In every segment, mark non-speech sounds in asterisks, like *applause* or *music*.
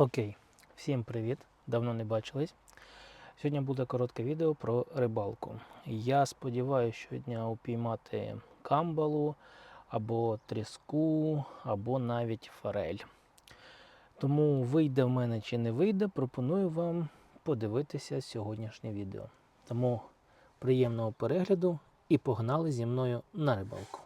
Окей, всім привіт! Давно не бачились. Сьогодні буде коротке відео про рибалку. Я сподіваюся щодня упіймати камбалу або тріску, або навіть форель. Тому вийде в мене чи не вийде, пропоную вам подивитися сьогоднішнє відео. Тому приємного перегляду і погнали зі мною на рибалку.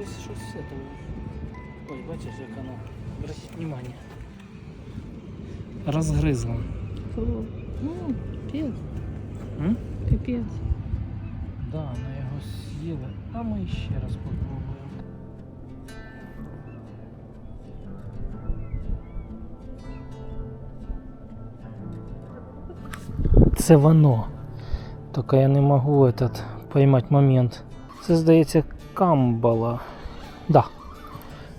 Щось, щось все там. Ой, бачиш, як воно. Обратіть внимание. Розгризло. кого? Ну, пипец, М? пипец. Да, на його з'їли. А ми ще раз попробуємо. Це воно. Тільки я не можу этот, поймати момент. Це здається камбала. Да.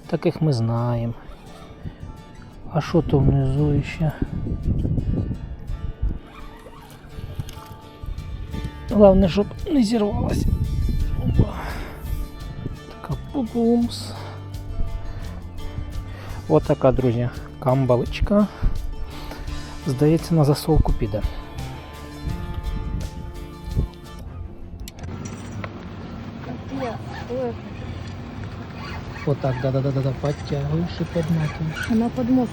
Таких ми знаємо. А що то внизу ще? Головне, щоб не зірвалося. Опа. Така пупумс. Ось така, друзі, камбаличка. Здається, на засолку піде. Вот так, да-да-да-да, подтягиваешь и подматываешь. Она под ушла.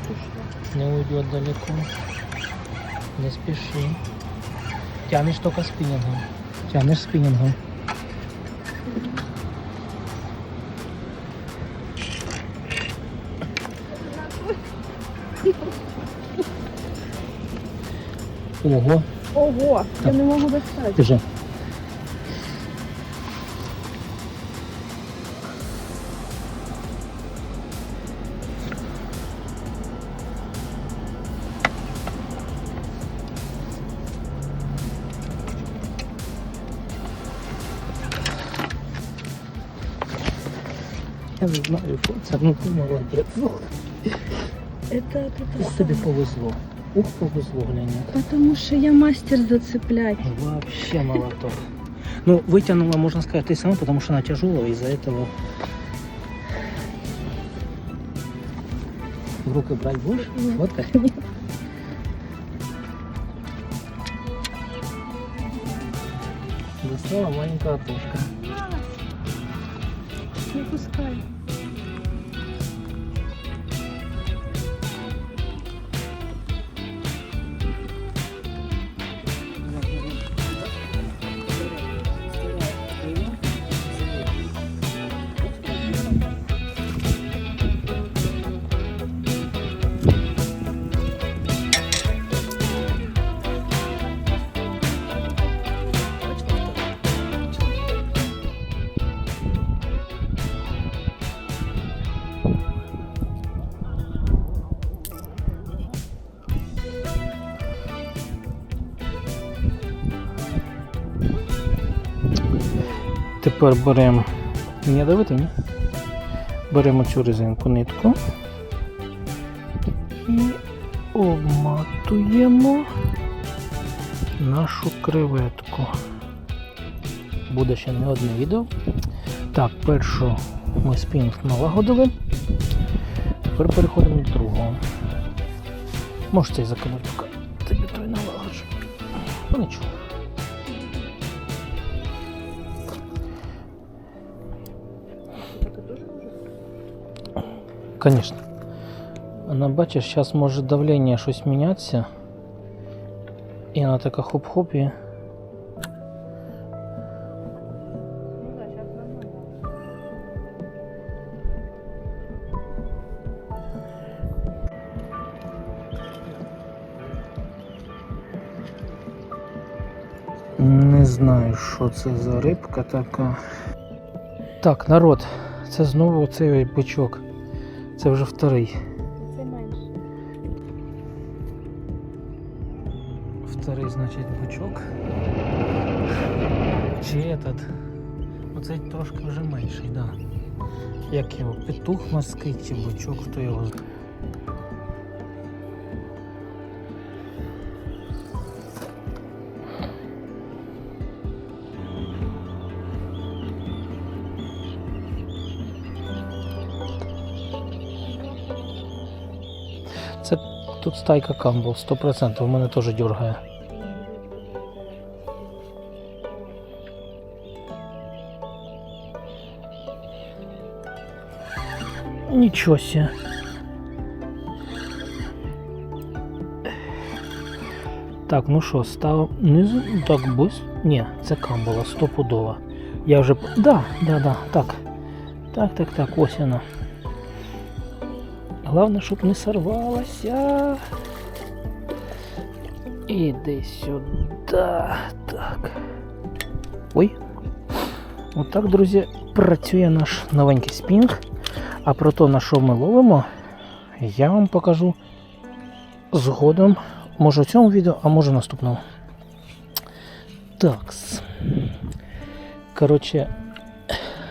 Не уйдет далеко. Не спеши. Тянешь только спиннингом. Тянешь спиннингом. Ого, Ого, я не могу достать. Держи. Я не знаю, що це, ну ти молодець. Это, Ух, тобі повезло. Ух, повезло, глянь. Потому что я мастер зацеплять. Вообще молоток. Ну, вытянула, можно сказать, ты сама, потому что она тяжелая, из-за этого в руки брать будешь? Вот так? Достала маленькая окошко. Тепер беремо. Не давити, ні? Беремо цю резинку нитку і обматуємо нашу креветку. Буде ще не одне відео. Так, першу Ми спінг налагодили. Тепер переходимо до другого. Можеш цей закинути, тобі той налагоджу. Ну нічого. Конечно. Вона, бачиш, зараз може давлення щось мінятися. І вона така хоп-хоп і. Ну да, сейчас нормально. Не знаю, що це за рибка така. Так, народ, це знову цей бичок. Це вже вторий. Це менше. Вторий, значить, бучок. Чи этот? Оцей трошки вже менший, да. Як його? Петух морський чи бучок, хто його знає. Це тут стайка камбл, 100%, в мене теж дергає. Нічого себе. Так, ну що, став. Ну, так бус. Ні, це камбула, стопудова. Я вже. Да, да, да, так. Так, так, так, ось вона. Головне, щоб не сорвалася. Іди сюди. Так. Ой. Отак, друзі, працює наш новенький спінг. А про те, на що ми ловимо, я вам покажу згодом. Може в цьому відео, а може в наступному. Такс. Коротше,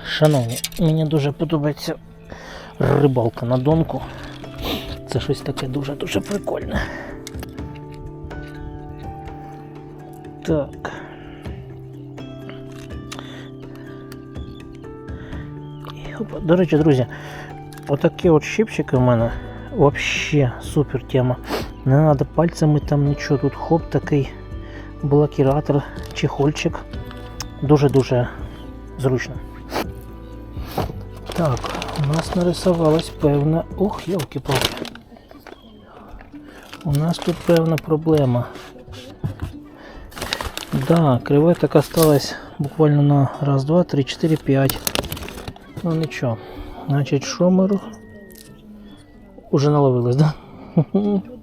шановні, мені дуже подобається рибалка на донку. Це щось таке дуже-дуже прикольне. Так. До речі, друзі, отакі от щипчики у мене вообще супер тема. Не треба пальцями там нічого. Тут хоп такий блокіратор, чехольчик. Дуже-дуже зручно. Так, у нас нарисувалась певна. Ох, йолки-палки. У нас тут певна проблема. Да, креветок осталось буквально на раз, два, три, чотири, п'ять. Ну нічого. Значить, що Уже наловились, да? *laughs*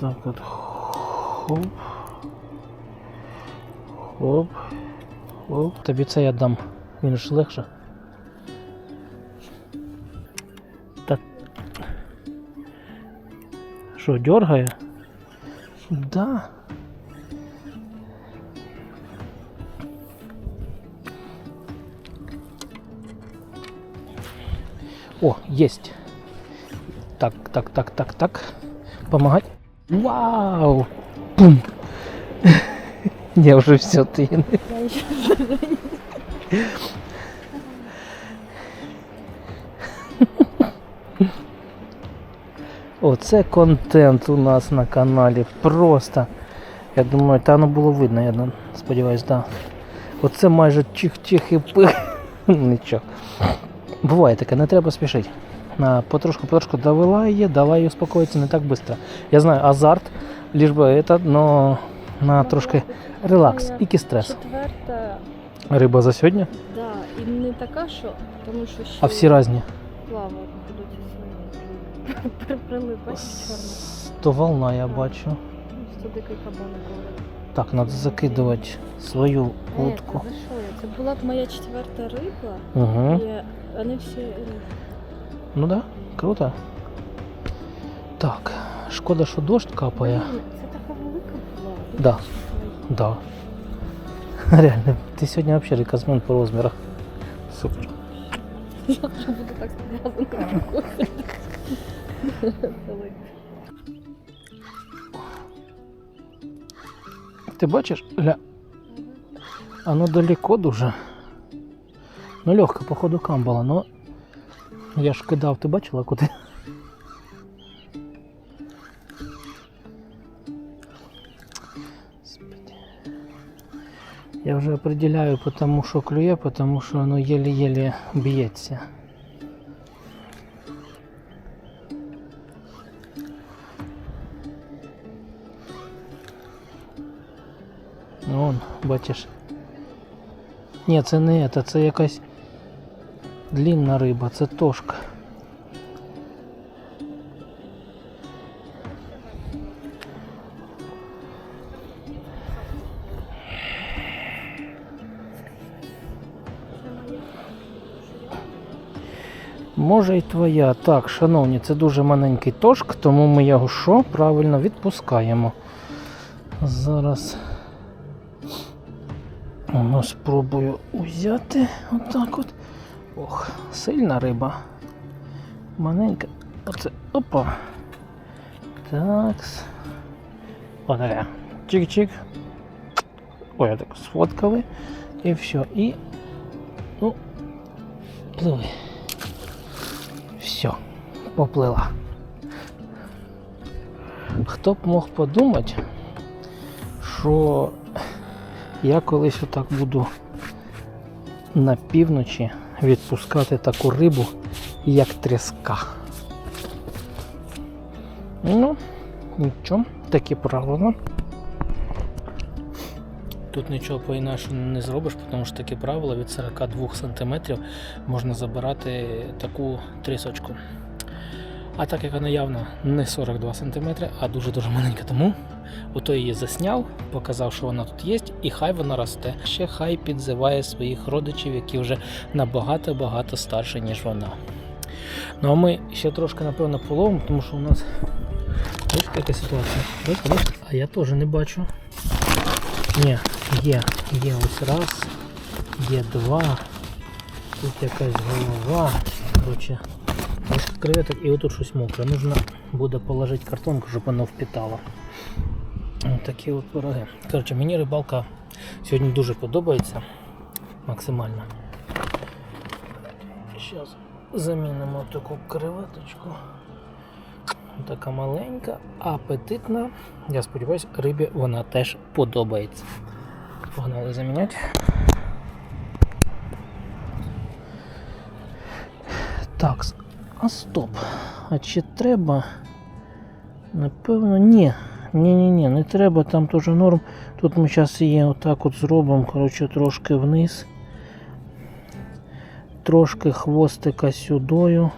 так от. Хоп. Хоп. Хоп. Тобі це я дам. Він ж легше. Так. Що, дергає? Да. О, есть. Так, так, так, так, так. Помогать. Вау! Пум! *laughs* Я уже все ты. Оце контент у нас на каналі. Просто. Я думаю, та воно було видно, я сподіваюсь, так. Оце майже чих-чих і пих. *laughs* Нічого. Буває таке, не треба спішити. На потрошку потрошку довела її, дала їй успокоїтися не так швидко. Я знаю, азарт, лиш би это, но на трошки релакс і стрес. Четверта, Риба за сьогодні, да, і не така, що, тому що ще а всі різні. плавають будуть свої. При- Прилипать чорно. То волна я бачу. Що дикий кабан говорить. Так, треба закидувати свою Е, утку. та за що я? Це була б моя четверта риба, Угу. і вони всі риби. Ну да, круто. Так, шкода, що дощ капає. Блін, Це така велика була. Да. Ой, Да. *laughs* Реально, ти сьогодні взагалі рекордсмен по розмірах. Супер. Завтра *laughs* буду так зв'язана рукою. Коли. Ти бачиш? Гля, оно далеко дуже. Ну, легко, походу, камбала, но я ж кидав, ти бачила куди? Господи. Я вже определяю, потому що клює, потому що воно єле-єле б'ється. Ну, Вон, бачиш. Ні, це не це, це якась длінна риба, це тошка. Може і твоя. Так, шановні, це дуже маленький тошк, тому ми його що? Правильно відпускаємо. Зараз спробую узяти отак от. Ох, сильна риба. Маленька. Оце. Опа. Такс. Отака. Чик-чик. Ой, я так сфоткали. І все. І. Ну. Пливи. Все. Поплила. Хто б мог подумати, що я колись отак буду на півночі відпускати таку рибу, як тріска. Ну, нічого, такі правила. Тут нічого по-інакше не зробиш, тому що такі правила від 42 см можна забирати таку трісочку. А так як вона явно не 42 см, а дуже-дуже маленька, тому ото її засняв, показав, що вона тут є, і хай вона росте. Ще хай підзиває своїх родичів, які вже набагато-багато старші, ніж вона. Ну а ми ще трошки, напевно, половимо, тому що у нас ось така ситуація. Бачите, бачите? А я теж не бачу. Ні, є, є ось раз, є два. Тут якась голова. Короче, ось креветок і отут щось мокре. Нужно буде положити картонку, щоб воно впітало. Такі от пироги. Коротше, мені рибалка сьогодні дуже подобається. Максимально. Зараз замінимо таку креветочку. Така маленька, апетитна. Я сподіваюся, рибі вона теж подобається. Погнали заміняти. Так, а стоп. А чи треба? Напевно, ні. Ні-ні-ні, не треба, там теж норм. Тут ми зараз її отак от зробимо, коротше, трошки вниз. Трошки хвостика сюдою.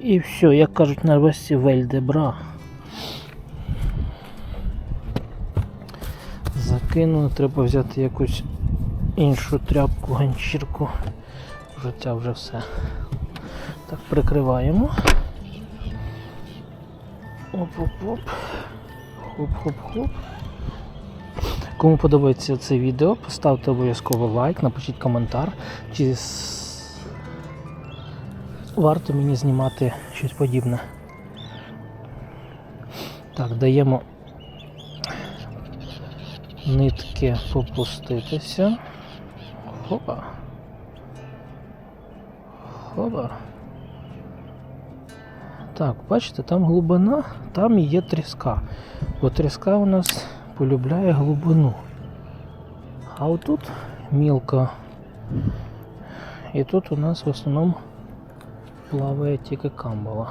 І все, як кажуть на весці вельдебра. Закину, треба взяти якусь іншу тряпку, ганчірку. Вже вже все. Так, прикриваємо. Оп-оп-оп. Хоп-хоп-хоп. Кому подобається це відео, поставте обов'язково лайк, напишіть коментар, чи варто мені знімати щось подібне. Так, даємо нитки попуститися. Хопа. Хопа. Так, бачите, там глибина, там є тріска. Бо тріска у нас полюбляє глибину. А отут мілко. І тут у нас в основному плаває тільки камбала.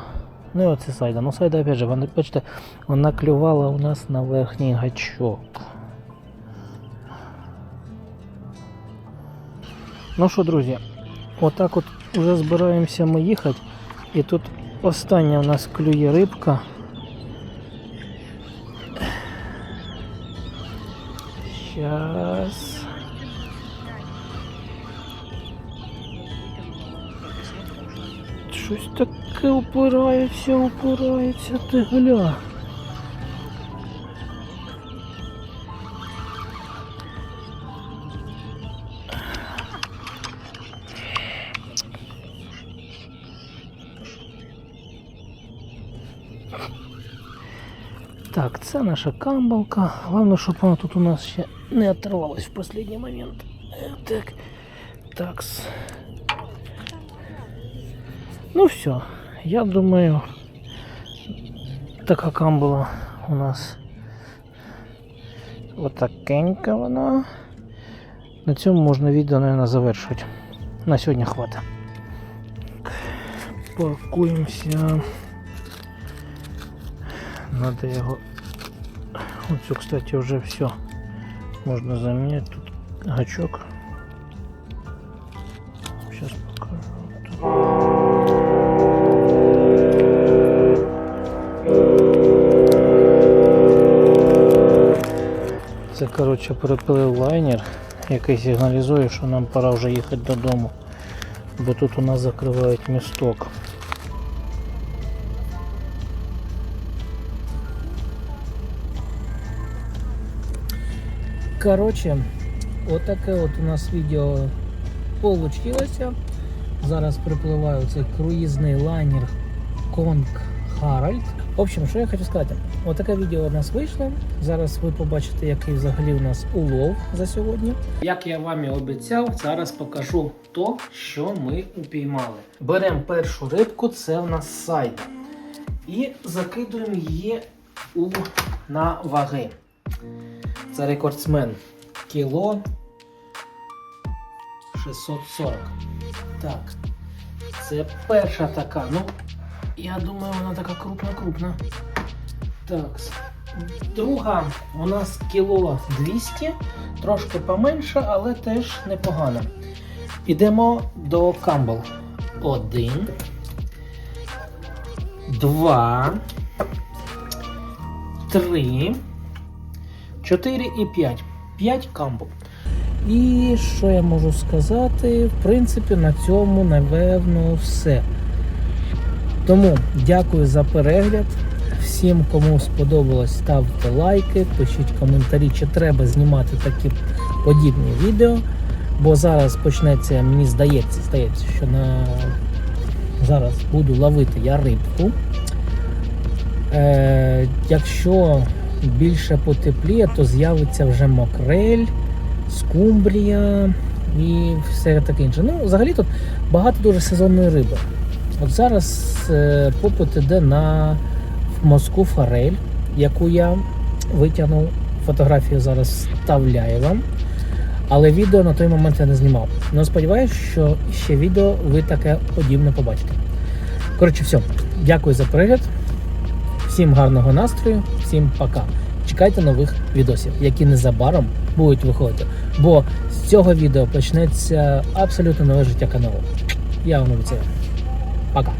Ну і оце сайда. Ну сайда, опять же, вона, бачите, вона клювала у нас на верхній гачок. Ну що, друзі, отак от вже збираємося ми їхати. І тут остання у нас клює рибка. Щас. Щось таке упирається, упирається, ти гля. Так, це наша камбалка. Головне, щоб вона тут у нас ще не оторвалась в останній момент. Е, Так. Такс. Ну все. Я думаю, така камбала у нас отакенька вона. На цьому можна відео, наверное, завершити. На сьогодні хватить. Пакуємося. Надо його. Оцю, кстати, вже все. Можна замінити. Тут гачок. Сейчас покажу. Це, коротше, переплив лайнер, який сигналізує, що нам пора вже їхати додому. Бо тут у нас закривають місток. Коротше, отаке от у нас відео получилося. Зараз припливаю цей круїзний лайнер Конг Харальд. В общем, що я хочу сказати, отаке відео у нас вийшло. Зараз ви побачите, який взагалі у нас улов за сьогодні. Як я вам і обіцяв, зараз покажу то, що ми упіймали. Беремо першу рибку, це в нас сайда. І закидуємо її у, на ваги. Це рекордсмен. Кіло 640. Так. Це перша така. Ну, я думаю, вона така крупна-крупна. Так. Друга у нас кіло 200, трошки поменше, але теж непогано. Ідемо до камбал. Один. Два. Три. 4 і 5. 5 камбал. І що я можу сказати? В принципі, на цьому, напевно, все. Тому дякую за перегляд. Всім, кому сподобалось, ставте лайки, пишіть коментарі, чи треба знімати такі подібні відео. Бо зараз почнеться, мені здається, здається, що на... зараз буду ловити я рибку. Е, якщо більше потепліє, то з'явиться вже макрель, скумбрія і все таке інше. Ну, взагалі тут багато дуже сезонної риби. От зараз е, попит іде на мозку форель, яку я витягнув. Фотографію зараз вставляю вам. Але відео на той момент я не знімав. Ну сподіваюся, що ще відео ви таке подібне побачите. Коротше, все. Дякую за перегляд. Всім гарного настрою, всім пока. Чекайте нових відосів, які незабаром будуть виходити. Бо з цього відео почнеться абсолютно нове життя каналу. Я вам обіцяю. Пока.